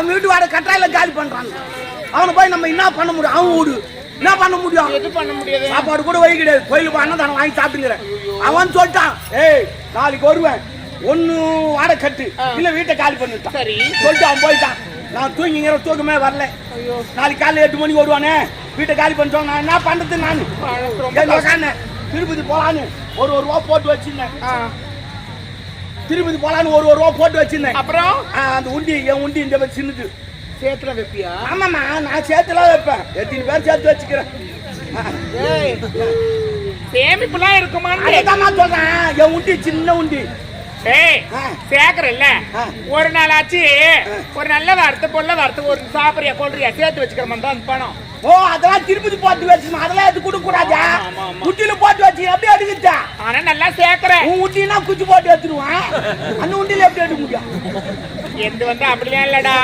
அவன் வீட்டு வாடகை கட்டாயில காலி பண்றான் அவனை போய் நம்ம என்ன பண்ண முடியும்? அவன் வீடு. என்ன பண்ண முடியும்? எது பண்ண முடியாது? சாப்பாடு கூட வழி கிடையாது. கோயிலுக்கு அன்னதானம் வாங்கி சாப்பிட்டுங்கிறேன் அவன் சொல்லிட்டான் ஏய் நாளைக்கு வருவேன். ஒண்ணு வாடகை கட்டு. இல்ல வீட்டை காலி பண்ணிட்டான். சரி. சொல்லிட்டு அவன் போயிட்டான். நான் தூங்கிங்கிற தூக்கமே வரல. நாளைக்கு காலைல எட்டு மணிக்கு வருவானே. வீட்டை காலி பண்ணிட்டோம். நான் என்ன பண்றது நான்? திருப்பதி போலான்னு ஒரு ஒரு ரூபா போட்டு வச்சிருந்தேன். திருப்பதி போலான்னு ஒரு ஒரு ரூபா போட்டு வச்சிருந்தேன். அப்புறம்? அந்த உண்டி என் உண்டி இந்த மாதிரி சின்னது. சேத்துல வைப்பியா? ஆமாம்மா நான் சேர்த்துலாம் வைப்பேன். எத்தனை பேர் சேர்த்து வச்சுக்கிறேன். சேமிப்புலாம் இருக்குமான்னு? அதைத்தான் நான் சொல்றேன். என் உண்டி சின்ன உண்டி. ஏய் ஆ. ஒரு நாள் ஆச்சு ஒரு நல்ல வார்த்தை பொல்ல வார்த்தை ஒரு சாப்பிடுறியா கொள்றியா? சேர்த்து வச்சுக்கிற மாதிரி தான் அந்த பணம். ஓ அதெல்லாம் திருப்பதி போட்டு வச்சுக்கணும் அதெல்லாம் எடுத்து கொடுக்க கூடாதா ஆமா, ஆமா. குட்டியில போட்டு வச்சு எப்படி எடுக்குச்சா ஆனா நல்லா சேர்க்கற. உன் உண்டினா குச்சி போட்டு எடுத்துருவான் அந்த உண்டியில எப்படி எடுக்க முடியும்? எந்த வந்து அப்படிலாம் இல்லடா.